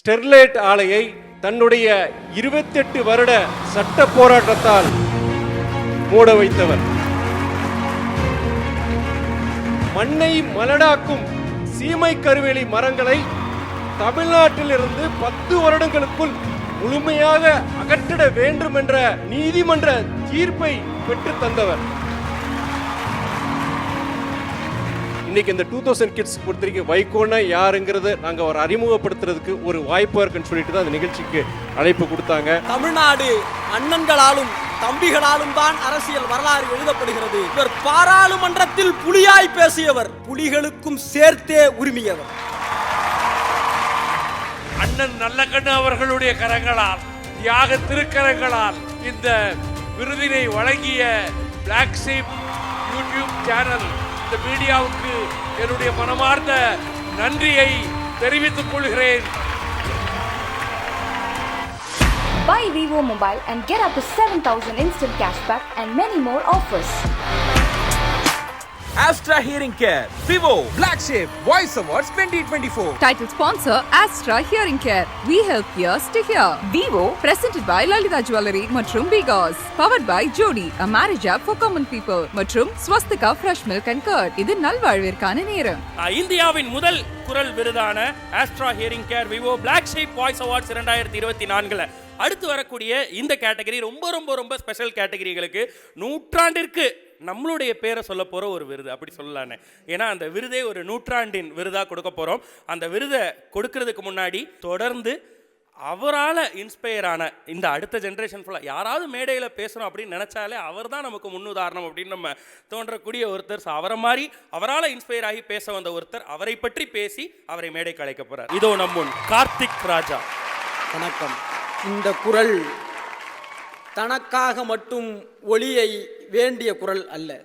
Sterlite ஆலையை தன்னுடைய இருபத்தெட்டு வருட சட்ட போராட்டத்தால் மூட வைத்தவர். மண்ணை மலடாக்கும் சீமை கருவேலி மரங்களை தமிழ்நாட்டிலிருந்து பத்து வருடங்களுக்குள் முழுமையாக அகற்றிட வேண்டும் என்ற நீதிமன்ற தீர்ப்பை பெற்று தந்தவர். இன்னைக்கு இந்த டூ தௌசண்ட் கிட்ஸ் பொறுத்தவரைக்கும் வைகோனா யாருங்கிறத நாங்கள் ஒரு அறிமுகப்படுத்துறதுக்கு ஒரு வாய்ப்பாக இருக்குன்னு சொல்லிட்டு தான் அந்த நிகழ்ச்சிக்கு அழைப்பு கொடுத்தாங்க. தமிழ்நாடு அண்ணன்களாலும் தம்பிகளாலும் தான் அரசியல் வரலாறு எழுதப்படுகிறது. இவர் பாராளுமன்றத்தில் புலியாய் பேசியவர். புலிகளுக்கும் சேர்த்தே உரிமையவர். அண்ணன் நல்லக்கண்ணு அவர்களுடைய கரங்களால் தியாக திருக்கரங்களால் இந்த விருதினை வழங்கிய பிளாக் ஷீப் யூடியூப் சேனல் இந்த மீடியாவுக்கு என்னுடைய மனமார்ந்த நன்றியை தெரிவித்துக் கொள்கிறேன் Buy Vivo mobile and get up to 7000 instant cashback and many more offers. Astra Hearing Care, Vivo, Black Sheep, Voice Awards 2024. Title sponsor Astra Hearing Care. We help ears to hear. Vivo presented by Lalita Jewelry மற்றும் Bigos. Powered by Jody, a marriage app for common people. மற்றும் Swastika Fresh Milk and Curd. இது நல்வாழ்விற்கான நேரம். இந்தியாவின் முதல் குரல் விருதான Astra Hearing Care Vivo Black Sheep Voice Awards இரண்டாயிரத்தி இருபத்தி நான்குல அடுத்து வரக்கூடிய இந்த கேட்டகரி ரொம்ப ரொம்ப ரொம்ப ஸ்பெஷல் கேட்டகரிகளுக்கு நூற்றாண்டிற்கு நம்மளுடைய பேரை சொல்ல போகிற ஒரு விருது. அப்படி சொல்லலான்னு ஏன்னா அந்த விருதே ஒரு நூற்றாண்டின் விருதாக கொடுக்க போகிறோம் அந்த விருதை கொடுக்கறதுக்கு முன்னாடி தொடர்ந்து அவரால் இன்ஸ்பயர் ஆன இந்த அடுத்த ஜென்ரேஷன் ஃபுல்லாக யாராவது மேடையில் பேசணும் அப்படின்னு நினச்சாலே அவர் தான் நமக்கு முன்னுதாரணம் அப்படின்னு நம்ம தோன்றக்கூடிய ஒருத்தர். ஸோ அவரை மாதிரி அவரால் இன்ஸ்பயர் ஆகி பேச வந்த ஒருத்தர் அவரை பற்றி பேசி அவரை மேடைக்கு அழைக்க போகிறார் இதோ நம்முன் கார்த்திக் ராஜா. வணக்கம். இந்த குரல் தனக்காக மட்டும் ஒளியை வேண்டிய குரல் அல்ல.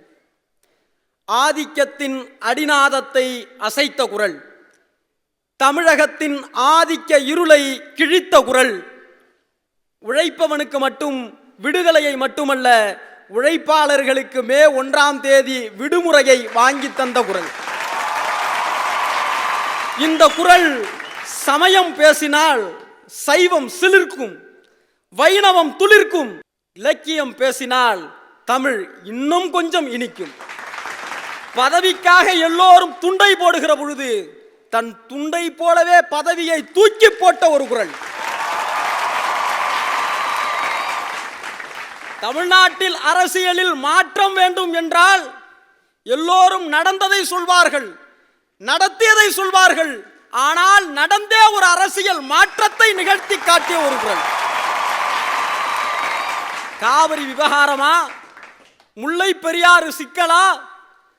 ஆதிக்கத்தின் அடிநாதத்தை அசைத்த குரல். தமிழகத்தின் ஆதிக்க இருளை கிழித்த குரல். உழைப்பவனுக்கு மட்டும் விடுதலையை மட்டுமல்ல உழைப்பாளர்களுக்கு மே ஒன்றாம் தேதி விடுமுறையை வாங்கி தந்த குரல். இந்த குரல் சமயம் பேசினால் சைவம் சிலிர்க்கும். வைணவம் துளிர்க்கும். இலக்கியம் பேசினால் தமிழ் இன்னும் கொஞ்சம் இனிக்கும். பதவிக்காக எல்லோரும் துண்டை போடுகிற பொழுது தன் துண்டை போலவே பதவியை தூக்கி போட்ட ஒரு குரல். தமிழ்நாட்டில் அரசியலில் மாற்றம் வேண்டும் என்றால் எல்லோரும் நடந்ததை சொல்வார்கள் நடத்தியதை சொல்வார்கள். ஆனால் நடந்தே ஒரு அரசியல் மாற்றத்தை நிகழ்த்தி காட்டிய ஒரு குரல். காவிரி விவகாரமா? முல்லை பெரியாறு சிக்கலா?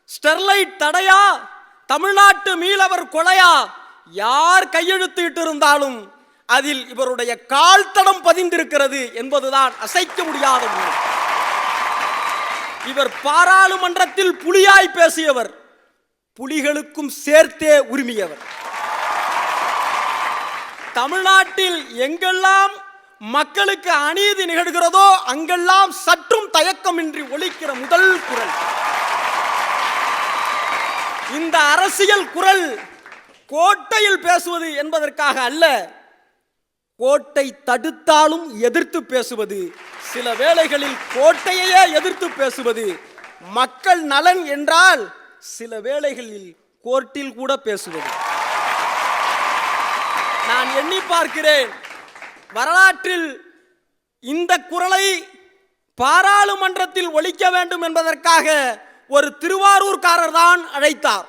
ஸ்டெர்லைட் தடையா? தமிழ்நாட்டு மீளவர் கொலையா? யார் கையெழுத்திட்டு இருந்தாலும் அதில் இவருடைய கால் தடம் பதிந்திருக்கிறது என்பதுதான் அசைக்க முடியாத இவர் பாராளுமன்றத்தில் புலியாய் பேசியவர். புலிகளுக்கும் சேர்த்தே உரிமையவர். தமிழ்நாட்டில் எங்கெல்லாம் மக்களுக்கு அநீதி நிகழ்கிறதோ அங்கெல்லாம் சற்றும் தயக்கமின்றி ஒழிக்கிற முதல் குரல். இந்த அரசியல் குரல் கோட்டையில் பேசுவது என்பதற்காக அல்ல கோட்டை தடுத்தாலும் எதிர்த்து பேசுவது. சில வேளைகளில் கோட்டையையே எதிர்த்து பேசுவது. மக்கள் நலன் என்றால் சில வேளைகளில் கோர்ட்டில் கூட பேசுவது. நான் எண்ணி பார்க்கிறேன் வரலாற்றில் இந்த குரலை பாராளுமன்றத்தில் ஒழிக்க வேண்டும் என்பதற்காக ஒரு திருவாரூர்காரர் தான் அழைத்தார்.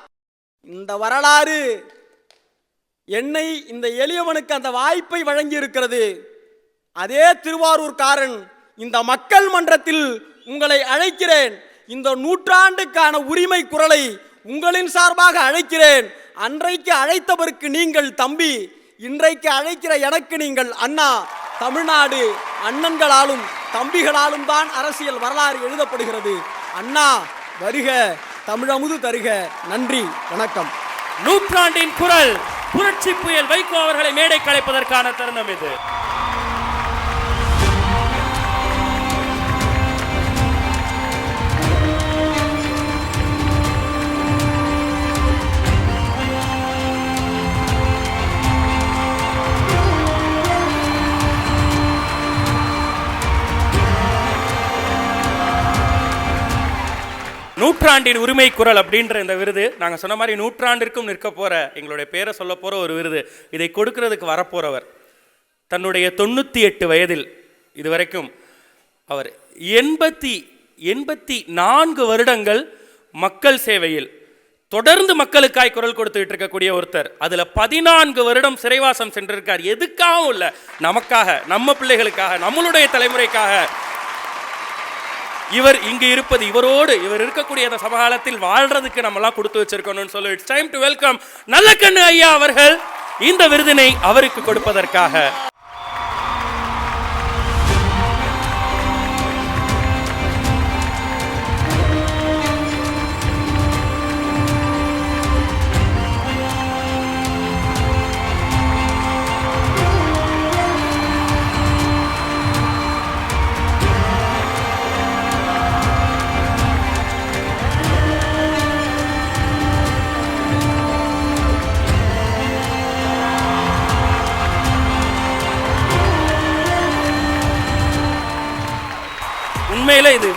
இந்த வரலாறு என்னை இந்த எளியவனுக்கு அந்த வாய்ப்பை வழங்கி இருக்கிறது அதே திருவாரூர்காரன் இந்த மக்கள் மன்றத்தில் உங்களை அழைக்கிறேன். இந்த நூற்றாண்டுக்கான உரிமை குரலை உங்களின் சார்பாக அழைக்கிறேன். அன்றைக்கு அழைத்தவருக்கு நீங்கள் தம்பி இன்றைக்கு அழைக்கிற எனக்கு நீங்கள் அண்ணா தமிழ்நாடு அண்ணன்களாலும் தம்பிகளாலும் தான் அரசியல் வரலாறு எழுதப்படுகிறது. அண்ணா வருக தமிழமுது தருக. நன்றி வணக்கம். நூற்றாண்டின் குரல் புரட்சி புயல் வைகோ அவர்களை மேடை கலைப்பதற்கான தருணம் இது. நூற்றாண்டின் உரிமை குரல் அப்படின்ற இந்த விருது நாங்கள் சொன்ன மாதிரி நூற்றாண்டிற்கும் நிற்க போற எங்களுடைய பேரை சொல்ல போற ஒரு விருது. இதை கொடுக்கிறதுக்கு வரப்போறவர் தன்னுடைய தொண்ணூற்றி எட்டு வயதில் இதுவரைக்கும் அவர். எண்பத்தி எண்பத்தி நான்கு வருடங்கள் மக்கள் சேவையில் தொடர்ந்து மக்களுக்காய் குரல் கொடுத்துட்டு இருக்கக்கூடிய ஒருத்தர். அதுல பதினான்கு வருடம் சிறைவாசம் சென்றிருக்கார். எதுக்காகவும் இல்லை நமக்காக நம்ம பிள்ளைகளுக்காக நம்மளுடைய தலைமுறைக்காக இவர் இங்கு இருப்பது இவரோடு இவர் இருக்கக்கூடிய அந்த சமகாலத்தில் வாழ்றதுக்கு நம்மளாம் கொடுத்து வச்சிருக்கணும்னு சொல்லி. It's time to welcome Nallakannu ஐயா அவர்கள். இந்த விருதினை அவருக்கு கொடுப்பதற்காக.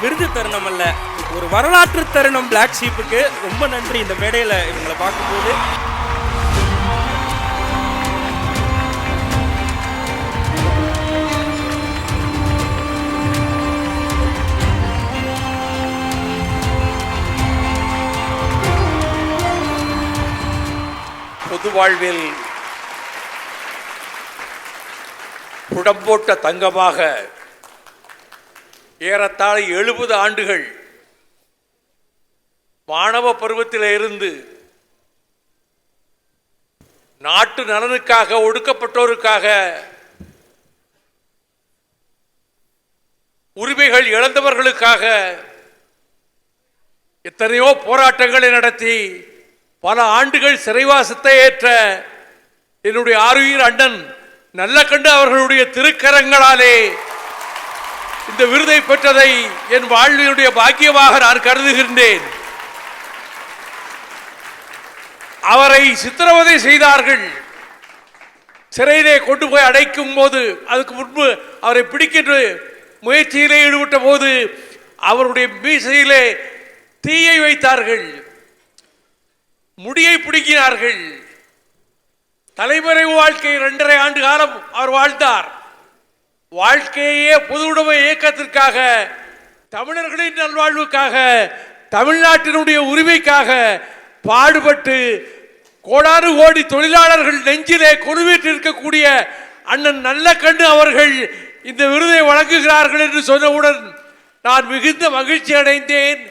விருது தருணம் அல்ல. ஒரு வரலாற்று தருணம் பிளாக் ஷீப்புக்கு ரொம்ப நன்றி இந்த மேடையில் இவங்களை பார்க்கும்போது. பொது வாழ்வில் புடம்போட்ட தங்கமாக ஏறத்தாழ எழுபது ஆண்டுகள் மாணவ பருவத்தில் இருந்து நாட்டு நலனுக்காக ஒடுக்கப்பட்டோருக்காக உரிமைகள் இழந்தவர்களுக்காக எத்தனையோ போராட்டங்களை நடத்தி பல ஆண்டுகள் சிறைவாசத்தை ஏற்ற என்னுடைய ஆருயிர் அண்ணன் நல்ல கண்டு அவர்களுடைய திருக்கரங்களாலே இந்த விருதை பெற்றதை என் வாழ்வினுடைய பாக்கியமாக நான் கருதுகின்றேன். அவரை சித்திரவதை செய்தார்கள். சிறையிலே கொண்டு போய் அடைக்கும் போது அதுக்கு முன்பு அவரை பிடிக்கின்ற முயற்சியிலே ஈடுபட்ட போது அவருடைய மீசையிலே தீயை வைத்தார்கள். முடியை பிடுங்கினார்கள். தலைமறை வாழ்க்கை இரண்டரை ஆண்டு காலம் அவர் வாழ்ந்தார். வாழ்க்கையே பொது உடைமை இயக்கத்திற்காக தமிழர்களின் நல்வாழ்வுக்காக தமிழ்நாட்டினுடைய உரிமைக்காக பாடுபட்டு கோடானு கோடி தொழிலாளர்கள் நெஞ்சிலே கொலுவிட்டு அண்ணன் நல்ல கண்ணு அவர்கள் இந்த விருதை வழங்குகிறார்கள் என்று சொன்னவுடன் நான் மிகுந்த மகிழ்ச்சி அடைந்தேன்.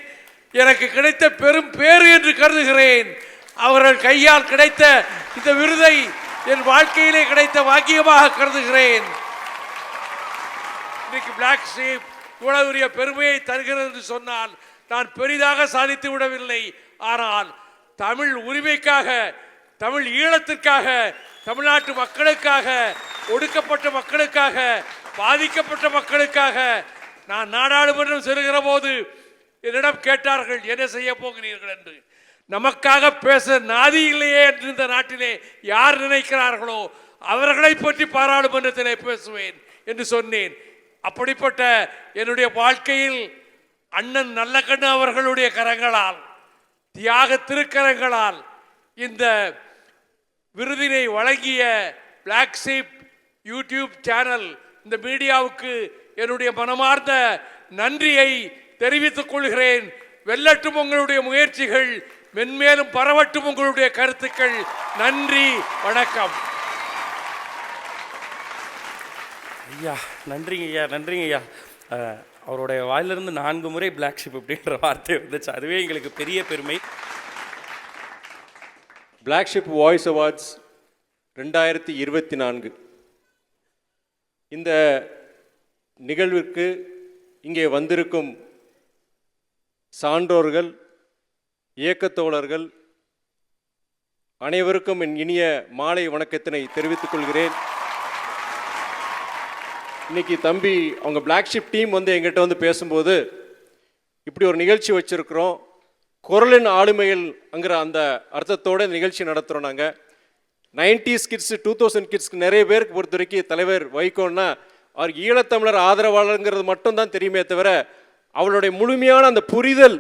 எனக்கு கிடைத்த பெரும் பேறு என்று கருதுகிறேன். அவர்கள் கையால் கிடைத்த இந்த விருதை என் வாழ்க்கையிலே கிடைத்த பாக்கியமாக கருதுகிறேன். இன்னைக்கு பிளாக் ஷீப் இவ்வளவு உரிய பெருமையை தருகிறது என்று சொன்னால் நான் பெரிதாக சாதித்து விடவில்லை. ஆனால் தமிழ் உரிமைக்காக தமிழ் ஈழத்திற்காக தமிழ்நாட்டு மக்களுக்காக ஒடுக்கப்பட்ட மக்களுக்காக பாதிக்கப்பட்ட மக்களுக்காக நான் நாடாளுமன்றம் செல்கிற போது என்னிடம் கேட்டார்கள் என்ன செய்ய போகிறீர்கள்? என்று. நமக்காக பேச நாதி இல்லையே என்று இந்த நாட்டிலே யார் நினைக்கிறார்களோ அவர்களை பற்றி பாராளுமன்றத்திலே பேசுவேன் என்று சொன்னேன். அப்படிப்பட்ட என்னுடைய வாழ்க்கையில் அண்ணன் நல்லக்கண்ணு அவர்களுடைய கரங்களால் தியாக திருக்கரங்களால் இந்த விருதினை வழங்கிய பிளாக் சீப் யூடியூப் சேனல் இந்த மீடியாவுக்கு என்னுடைய மனமார்ந்த நன்றியை தெரிவித்துக் கொள்கிறேன். வெல்லட்டும் உங்களுடைய முயற்சிகள் மென்மேலும் பரவட்டும் உங்களுடைய கருத்துக்கள். நன்றி வணக்கம். ஐயா நன்றிங்க ஐயா நன்றிங்க ஐயா. அவருடைய வாயிலிருந்து நான்கு முறை பிளாக் ஷிப் அப்படின்ற வார்த்தை வந்துச்சு. அதுவே எங்களுக்கு பெரிய பெருமை. பிளாக் ஷிப் வாய்ஸ் அவார்ட்ஸ் ரெண்டாயிரத்தி இருபத்தி நான்கு. இந்த நிகழ்விற்கு இங்கே வந்திருக்கும் சான்றோர்கள் இயக்கத்தோழர்கள் அனைவருக்கும் என் இனிய மாலை வணக்கத்தினை தெரிவித்துக் கொள்கிறேன். இன்னைக்கு தம்பி அவங்க பிளாக் ஷிப் டீம் வந்து எங்கிட்ட வந்து பேசும்போது இப்படி ஒரு நிகழ்ச்சி வச்சுருக்குறோம். குரலின் ஆளுமைகள்ங்கிற அந்த அர்த்தத்தோட இந்த நிகழ்ச்சி நடத்துகிறோம் நாங்கள் நைன்டிஸ் கிட்ஸ் டூ தௌசண்ட் கிட்ஸ்க்கு நிறைய பேருக்கு பொறுத்த வரைக்கும் தலைவர் வைகோன்னா அவர் ஈழத்தமிழர் ஆதரவாளருங்கிறது மட்டும்தான் தெரியுமே தவிர அவளுடைய முழுமையான அந்த புரிதல்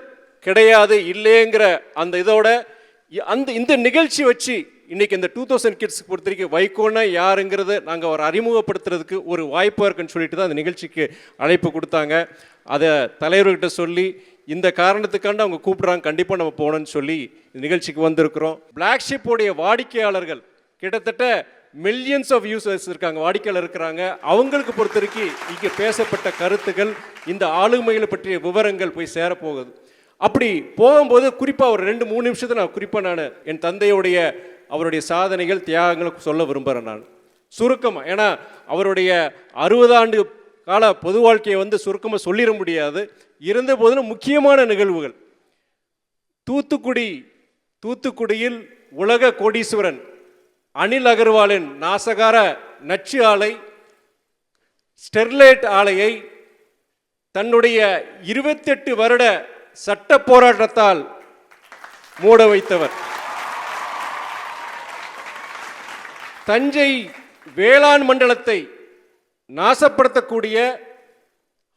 கிடையாது இல்லைங்கிற அந்த இதோட அந்த இந்த நிகழ்ச்சி வச்சு இன்றைக்கி இந்த டூ தௌசண்ட் கிட்ஸ் பொறுத்த வரைக்கும் வைகோன்னா யாருங்கிறத நாங்கள் ஒரு அறிமுகப்படுத்துறதுக்கு ஒரு வாய்ப்பாக இருக்குன்னு சொல்லிட்டு தான் அந்த நிகழ்ச்சிக்கு அழைப்பு கொடுத்தாங்க. அதை தலைவர்கிட்ட சொல்லி இந்த காரணத்துக்காண்டு அவங்க கூப்பிட்றாங்க கண்டிப்பாக நம்ம போகணும்னு சொல்லி இந்த நிகழ்ச்சிக்கு வந்திருக்கிறோம். பிளாக் ஷிப்போடைய வாடிக்கையாளர்கள் கிட்டத்தட்ட மில்லியன்ஸ் ஆஃப் யூசர்ஸ் இருக்காங்க வாடிக்கையாளர் இருக்கிறாங்க. அவங்களுக்கு பொறுத்த வரைக்கும் இங்கே பேசப்பட்ட கருத்துக்கள் இந்த ஆளுமைகளை பற்றிய விவரங்கள் போய் சேரப்போகுது. அப்படி போகும்போது குறிப்பாக ஒரு ரெண்டு மூணு நிமிஷத்தை நான் குறிப்பாக நான் என் தந்தையுடைய அவருடைய சாதனைகள் தியாகங்களை சொல்ல விரும்புகிறேன் நான். சுருக்கமாக ஏன்னா அவருடைய அறுபது ஆண்டு கால பொது வாழ்க்கையை வந்து சுருக்கமாக சொல்லிட முடியாது. இருந்த போதிலும் முக்கியமான நிகழ்வுகள். தூத்துக்குடி தூத்துக்குடியில் உலக கோடீஸ்வரன் அனில் அகர்வாலின் நாசகார நச்சு ஆலை ஸ்டெர்லைட் ஆலையை தன்னுடைய இருபத்தெட்டு வருட சட்ட போராட்டத்தால் மூட வைத்தவர். தஞ்சை வேளாண் மண்டலத்தை நாசப்படுத்தக்கூடிய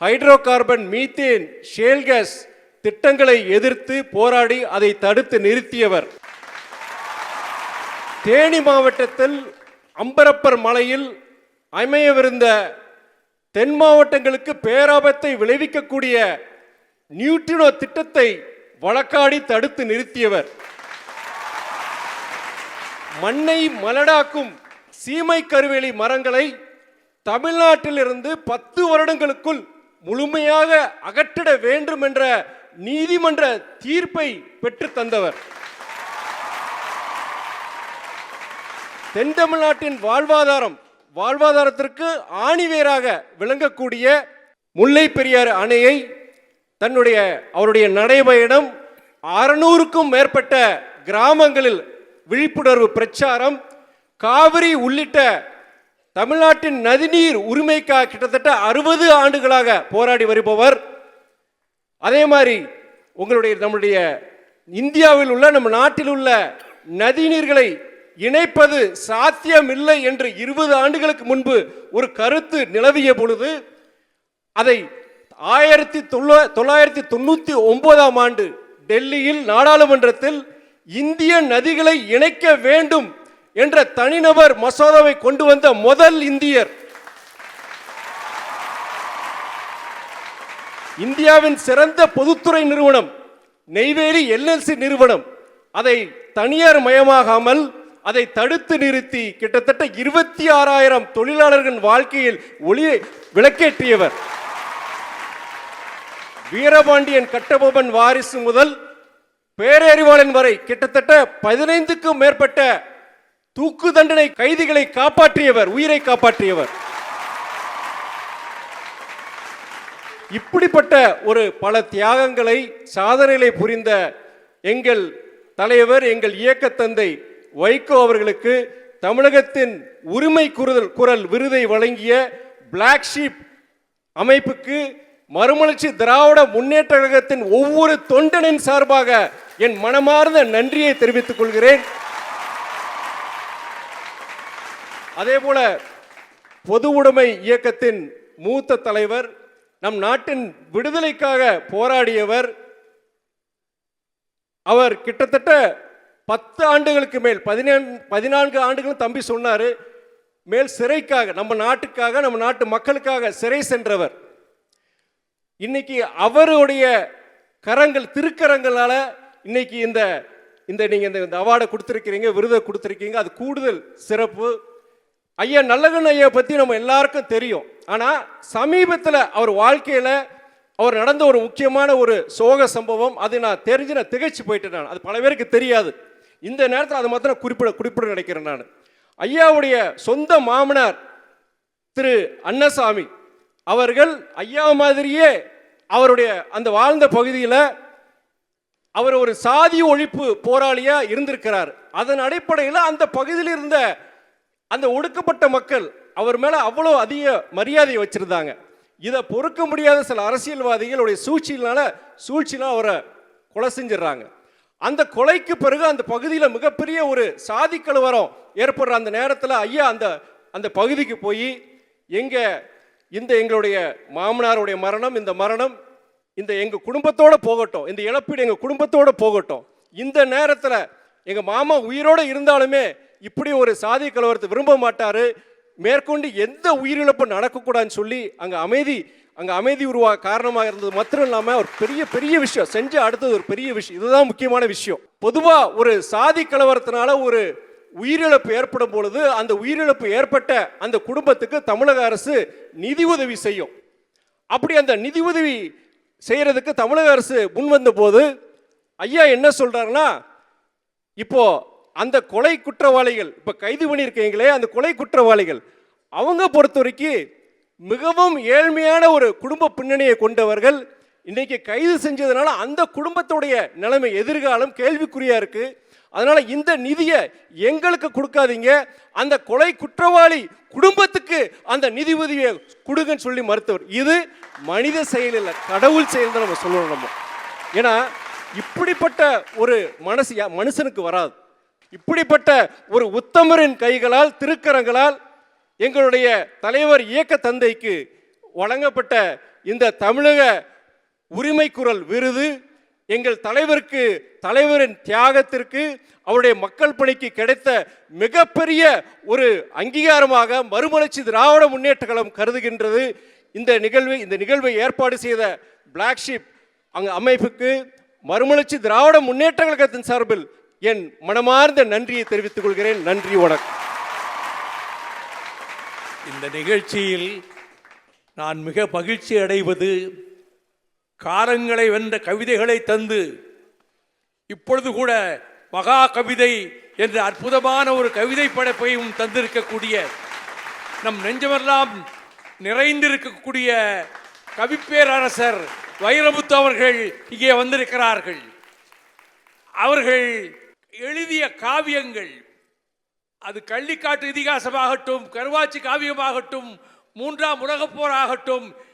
hydro carbon methane shale gas திட்டங்களை எதிர்த்து போராடி அதை தடுத்து நிறுத்தியவர். தேனி மாவட்டத்தில் அம்பரப்பர் மலையில் அமையவிருந்த தென் மாவட்டங்களுக்கு பேராபத்தை விளைவிக்கக்கூடிய நியூட்ரினோ திட்டத்தை வழக்காடி தடுத்து நிறுத்தியவர். மண்ணை மலடாக்கும் சீமை கருவேலி மரங்களை தமிழ்நாட்டிலிருந்து பத்து வருடங்களுக்குள் முழுமையாக அகற்றிட வேண்டும் என்ற நீதிமன்ற தீர்ப்பை பெற்று தந்தவர். தென் தமிழ்நாட்டின் வாழ்வாதாரம் வாழ்வாதாரத்திற்கு ஆணிவேராக விளங்கக்கூடிய முல்லை பெரியாறு அணையை தன்னுடைய அவருடைய நடைபயணம் அறுநூறுக்கும் மேற்பட்ட கிராமங்களில் விழிப்புணர்வு பிரச்சாரம் காவிரி உள்ளிட்ட தமிழ்நாட்டின் நதிநீர் உரிமைக்காக கிட்டத்தட்ட அறுபது ஆண்டுகளாக போராடி வருபவர். அதே மாதிரி உங்களுடைய நம்முடைய இந்தியாவில் உள்ள நம்ம நாட்டில் உள்ள நதிநீர்களை இணைப்பது சாத்தியமில்லை என்று இருபது ஆண்டுகளுக்கு முன்பு ஒரு கருத்து நிலவிய பொழுது அதை ஆயிரத்தி தொள்ளா- தொள்ளாயிரத்தி தொண்ணூத்தி ஒன்பதாம் ஆண்டு டெல்லியில் நாடாளுமன்றத்தில் இந்திய நதிகளை இணைக்க வேண்டும் என்ற தனிநபர் மசோதாவை கொண்டு வந்த முதல் இந்தியர். இந்தியாவின் சிறந்த பொதுத்துறை நிறுவனம் நெய்வேலி எல்எல்சி நிறுவனம். அதை தனியார் மயமாகாமல் அதை தடுத்து நிறுத்தி கிட்டத்தட்ட இருபத்தி ஆறாயிரம் தொழிலாளர்கள் வாழ்க்கையில் ஒளியை விளக்கேற்றியவர். வீரபாண்டியன் கட்டபொம்மன் வாரிசு முதல் பேரறிவாளன் வரை கிட்டத்தட்ட பதினைந்துக்கும் மேற்பட்ட தூக்கு தண்டனை கைதிகளை காப்பாற்றியவர் உயிரை காப்பாற்றியவர். இப்படிப்பட்ட ஒரு பல தியாகங்களை சாதனைகளை புரிந்த எங்கள் தலைவர் எங்கள் இயக்க தந்தை வைகோ அவர்களுக்கு தமிழகத்தின் உரிமை குரல் குரல் விருதை வழங்கிய பிளாக் ஷீப் அமைப்புக்கு மறுமலர்ச்சி திராவிட முன்னேற்ற கழகத்தின் ஒவ்வொரு தொண்டனின் சார்பாக என் மனமார்ந்த நன்றியை தெரிவித்துக் கொள்கிறேன். அதே போல பொது உடைமை இயக்கத்தின் மூத்த தலைவர் நம் நாட்டின் விடுதலைக்காக போராடியவர் அவர் கிட்டத்தட்ட பத்து ஆண்டுகளுக்கு மேல் பதினேழு பதினான்கு ஆண்டுகளும் தம்பி சொன்னாரு மேல் சிறைக்காக நம்ம நாட்டுக்காக நம்ம நாட்டு மக்களுக்காக சிறை சென்றவர். இன்னைக்கு அவருடைய கரங்கள் திருக்கரங்களால் இன்னைக்கு இந்த இந்த நீங்கள் இந்த இந்த அவார்டை கொடுத்துருக்கிறீங்க விருதை கொடுத்துருக்கீங்க அது கூடுதல் சிறப்பு. ஐயா நல்லகன் ஐயா பற்றி நம்ம எல்லாருக்கும் தெரியும். ஆனால் சமீபத்தில் அவர் வாழ்க்கையில் அவர் நடந்த ஒரு முக்கியமான ஒரு சோக சம்பவம் அது நான் தெரிஞ்சு நான் திகைச்சு போயிட்டேன் நான். அது பல பேருக்கு தெரியாது. இந்த நேரத்தில் அதை மாத்திரம் குறிப்பிட குறிப்பிட நினைக்கிறேன் நான். ஐயாவுடைய சொந்த மாமனார் திரு அன்னசாமி அவர்கள் ஐயா மாதிரியே அவருடைய அந்த வாழ்ந்த பகுதியில் அவர் ஒரு சாதி ஒழிப்பு போராளியாக இருந்திருக்கிறார். அதன் அடிப்படையில் அந்த பகுதியில் இருந்த அந்த ஒடுக்கப்பட்ட மக்கள் அவர் மேலே அவ்வளோ அதிக மரியாதையை வச்சுருந்தாங்க. இதை பொறுக்க முடியாத சில அரசியல்வாதிகளுடைய சூழ்ச்சியினால சூழ்ச்சினால் அவரை கொலை செஞ்சிடறாங்க. அந்த கொலைக்கு பிறகு அந்த பகுதியில் மிகப்பெரிய ஒரு சாதி கலவரம் ஏற்படுற அந்த நேரத்தில் ஐயா அந்த அந்த பகுதிக்கு போய் எங்கள் இந்த எங்களுடைய மாமனாருடைய மரணம் இந்த மரணம் இந்த எங்கள் குடும்பத்தோடு போகட்டும் இந்த இழப்பீடு எங்கள் குடும்பத்தோடு போகட்டும் இந்த நேரத்தில் எங்கள் மாமா உயிரோட இருந்தாலுமே இப்படி ஒரு சாதி கலவரத்தை விரும்ப மாட்டார். மேற்கொண்டு எந்த உயிரிழப்பும் நடக்கக்கூடாதுன்னு சொல்லி அங்கே அமைதி அங்கே அமைதி உருவாக காரணமாக இருந்தது மாத்திரம் இல்லாமல் ஒரு பெரிய பெரிய விஷயம். செஞ்ச அடுத்தது ஒரு பெரிய விஷயம். இதுதான் முக்கியமான விஷயம். பொதுவாக ஒரு சாதி கலவரத்தினால ஒரு உயிரிழப்பு ஏற்படும் பொழுது அந்த உயிரிழப்பு ஏற்பட்ட அந்த குடும்பத்துக்கு தமிழக அரசு நிதி உதவி செய்யும். அப்படி அந்த நிதி உதவி செய்யறதுக்கு தமிழக அரசு முன் வந்த போது ஐயா என்ன சொல்றாருன்னா இப்போ அந்த கொலை குற்றவாளிகள் இப்போ கைது பண்ணியிருக்கீங்களே அந்த கொலை குற்றவாளிகள் அவங்க பொறுத்த வரைக்கும் மிகவும் ஏழ்மையான ஒரு குடும்ப பின்னணியை கொண்டவர்கள். இன்றைக்கி கைது செஞ்சதுனால அந்த குடும்பத்துடைய நிலைமை எதிர்காலம் கேள்விக்குறியாக இருக்குது அதனால் இந்த நிதியை எங்களுக்கு கொடுக்காதீங்க. அந்த கொலை குற்றவாளி குடும்பத்துக்கு அந்த நிதி உதவியை கொடுங்கன்னு சொல்லி மறுத்தவர். இது மனித செயல் இல்லை கடவுள் செயல் தான் நம்ம சொல்லணும் நம்ம. ஏன்னா இப்படிப்பட்ட ஒரு மனசு மனுஷனுக்கு வராது. இப்படிப்பட்ட ஒரு உத்தமரின் கைகளால் திருக்கரங்களால் எங்களுடைய தலைவர் இயக்க தந்தைக்கு வழங்கப்பட்ட இந்த தமிழக உரிமை குரல் விருது எங்கள் தலைவருக்கு தலைவரின் தியாகத்திற்கு அவருடைய மக்கள் பணிக்கு கிடைத்த மிகப்பெரிய ஒரு அங்கீகாரமாக மறுமலர்ச்சி திராவிட முன்னேற்ற கழகம் கருதுகின்றது. இந்த நிகழ்வு இந்த நிகழ்வை ஏற்பாடு செய்த பிளாக்ஷிப் அங்கு அமைப்புக்கு மறுமலர்ச்சி திராவிட முன்னேற்ற கழகத்தின் சார்பில் என் மனமார்ந்த நன்றியை தெரிவித்துக் கொள்கிறேன். நன்றி வணக்கம். இந்த நிகழ்ச்சியில் நான் மிக மகிழ்ச்சி அடைவது காலங்களை வென்ற கவிதைகளை தந்து இப்பொழுது கூட மகா கவிதை என்ற அற்புதமான ஒரு கவிதை படைப்பையும் தந்திருக்கக்கூடிய நம் நெஞ்சமெல்லாம் நிறைந்திருக்கக்கூடிய கவிப்பேரரசர் வைரமுத்து அவர்கள் இங்கே வந்திருக்கிறார்கள். அவர்கள் எழுதிய காவியங்கள். அது கள்ளிக்காட்டு இதிகாசமாகட்டும் கருவாச்சி காவியமாகட்டும் மூன்றாம் உலகப்போராகட்டும்